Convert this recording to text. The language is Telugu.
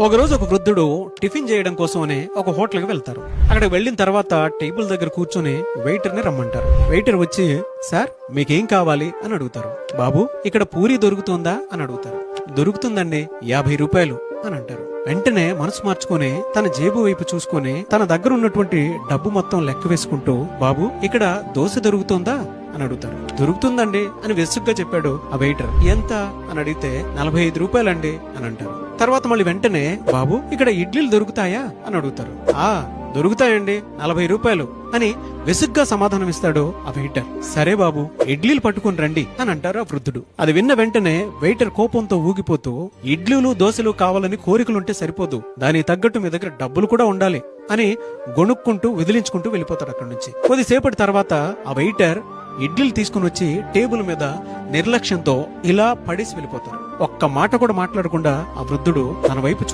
ఒకరోజు ఒక వృద్ధుడు టిఫిన్ చేయడం కోసమనే ఒక హోటల్కి వెళ్తారు. అక్కడ వెళ్ళిన తర్వాత టేబుల్ దగ్గర కూర్చొని వెయిటర్ని రమ్మంటారు. వెయిటర్ వచ్చి సార్ మీకేం కావాలి? అని అడుగుతారు. బాబు ఇక్కడ పూరి దొరుకుతుందా? అని అడుగుతారు. దొరుకుతుందండి యాభై రూపాయలు అని అంటారు. వెంటనే మనసు మార్చుకుని తన జేబు వైపు చూసుకొని తన దగ్గర ఉన్నటువంటి డబ్బు మొత్తం లెక్క వేసుకుంటూ బాబు ఇక్కడ దోశ దొరుకుతుందా? అని అడుగుతారు. దొరుకుతుందండి అని వెసుగ్గా చెప్పాడు ఆ వెయిటర్. ఎంత? అని అడిగితే నలభై ఐదు రూపాయలండి అని అంటారు. తర్వాత మళ్ళీ వెంటనే బాబు ఇక్కడ ఇడ్లీలు దొరుకుతాయా? అని అడుగుతారు. ఆ దొరుకుతాయండి నలభై రూపాయలు అని విసుగ్గా సమాధానం ఇస్తాడు ఆ వెయిటర్. సరే బాబు ఇడ్లీలు పట్టుకుని రండి అని అంటారు ఆ వృద్ధుడు. అది విన్న వెంటనే వెయిటర్ కోపంతో ఊగిపోతూ ఇడ్లీలు దోశలు కావాలని కోరికలుంటే సరిపోదు. దానికి తగ్గట్టు మీ దగ్గర డబ్బులు కూడా ఉండాలి అని గొణుక్కుంటూ విదిలించుకుంటూ వెళ్ళిపోతాడు అక్కడి నుంచి. కొద్దిసేపటి తర్వాత ఆ వెయిటర్ ఇడ్లీలు తీసుకుని వచ్చి టేబుల్ మీద నిర్లక్ష్యంతో ఇలా పడేసి వెళ్ళిపోతారు. ఒక్క మాట కూడా మాట్లాడకుండా ఆ వృద్ధుడు తన వైపు చూ